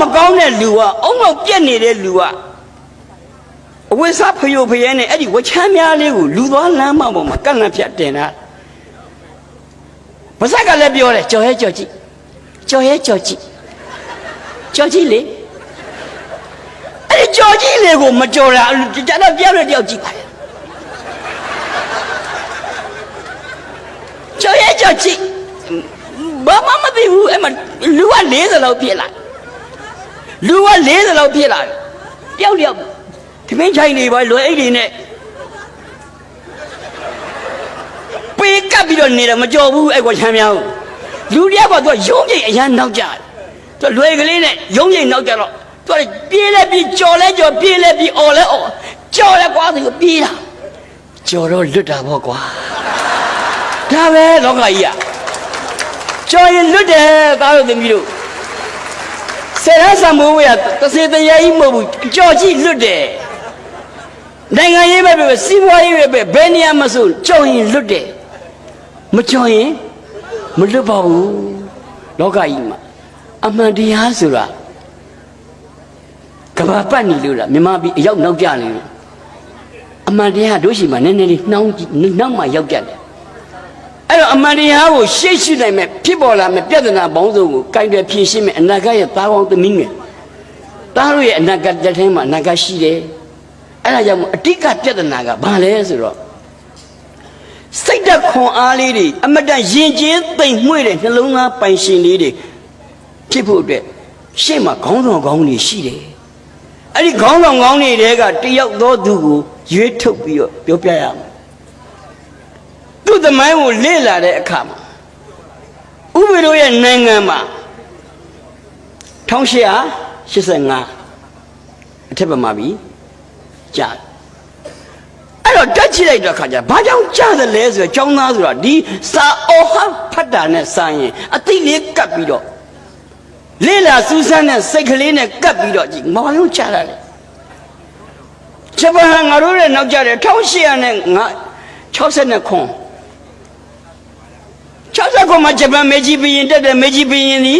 မကောင်းတဲ့လူကအုံနောက်ပြက်နေတဲ့လူကအဝိစားဖယိုဖယဲနဲ့အဲ့ဒီဝချမ်းများလေးကိုလူသွားလမ်းမပေါ်မှာကန့်လန့်ဖြတ်တင်တာပါဇက်ကလည်းပြောတယ်ကြော်ရဲကြော်ကြည့်ကြော်ရဲကြော်ကြည့်ကြော်ကြည့်လေအဲ့ဒီကြော်ကြည့်လေကိုမကြော်တာကျန်တော့ပြောင်းရတယောက်ကြည့်ပါလေကြော်ရဲကြော်ကြည့်ဘာမှမသိဘူးအဲ့မှာလူက40လောက်ဖြစ်လာ လူက40လောက်ဖြစ်လာတယောက်တယောက်တမင်းချိုင်နေပါလွယ်အိတ်တွေနဲ့ပေးကပ်ပြီးတော့နေတယ်မကြော်ဘူးအဲ့ကွာချမ်းများလူတယောက်ကသူကရုံးပြိတ်အရန်နောက်ကြတယ်သူကလွယ်ကလေးနဲ့ရုံးပြိတ်နောက်ကြတော့သူကပြေးလဲပြေးကြော်လဲကြော်ပြေးလဲပြေးអော်လဲអော်ကြော်လဲကွာသူကပြေးတာကြော်တော့လွတ်တာပေါ့ကွာဒါပဲလောကကြီးอ่ะကြော်ရင်လွတ်တယ်သားတို့သမီးတို့ဆယ် ရဆံမိုးဝေးကတစေတရေကြီးမဟုတ်ဘူးကြော်ကြည့်လွတ်တယ်နိုင်ငံရေးပဲပဲစီးပွားရေးပဲပဲဘယ်နေရာမဆိုကြော်ရင်လွတ်တယ်မကြော်ရင်မလွတ်ပါဘူးလောကကြီးမှာအမှန်တရားဆိုတာကဘာပတ်နေလို့လားမြမပြီးအရောက်နောက်ကြနေလို့အမှန်တရားတို့ရှိမှနည်းနည်းလေးနှောင်းကြည့်နှောင်းမှရောက်ကြတယ်အဲ့ တော့အမှန်တရားကိုရှေ့ရှုနိုင်မဲ့ဖြစ်ပေါ်လာမဲ့ပြဿနာပေါင်းစုံကိုကင်တယ်ဖြေရှင်းမဲ့အနာဂတ်ရဲ့သားကောင်းသမီးငယ်သားတို့ရဲ့အနာဂတ်တစ်ထဲမှာအနာဂတ်ရှိတယ်အဲ့ဒါကြောင့်မို့အတိတ်ကပြဿနာကဘာလဲဆိုတော့စိတ်ဓာတ်ခွန်အားလေးတွေအမတန်ယဉ်ကျေးသိမ်မွေ့တဲ့နှလုံးသားပိုင်ရှင်လေးတွေဖြစ်ဖို့အတွက်ရှေ့မှာခေါင်းဆောင်ခေါင်းတွေရှိတယ်အဲ့ဒီခေါင်းဆောင်ခေါင်းတွေတဲကတယောက်သောသူကိုရွေးထုတ်ပြီးတော့ပြောပြရမယ် သူ့သမိုင်းကိုလေ့လာတဲ့အခါမှာဥပဒေတို့ရဲ့နိုင်ငံမှာ1885အထက်ပါမှာပြီကြာတယ်အဲ့တော့တက်ကြည့်လိုက်တဲ့အခါကျဘာကြောင့်ကြားတယ်လဲဆိုတော့ចောင်းသားဆိုတာဒီစာအောဟဖတ်တာနဲ့စာရင်အသိလေးကပ်ပြီးတော့လေလာစူးစမ်းတဲ့စိတ်ကလေးနဲ့ကပ်ပြီးတော့ကြည့်မောင်လုံးကြားရတယ်ဂျပန်ငါတို့ရဲ့နောက်ကြတယ်1800နဲ့ငါ60 ခွန်60ခွန်မှာဂျပန်မေဂျီဘီရင်တက်တယ်မေဂျီဘီရင်ဒီ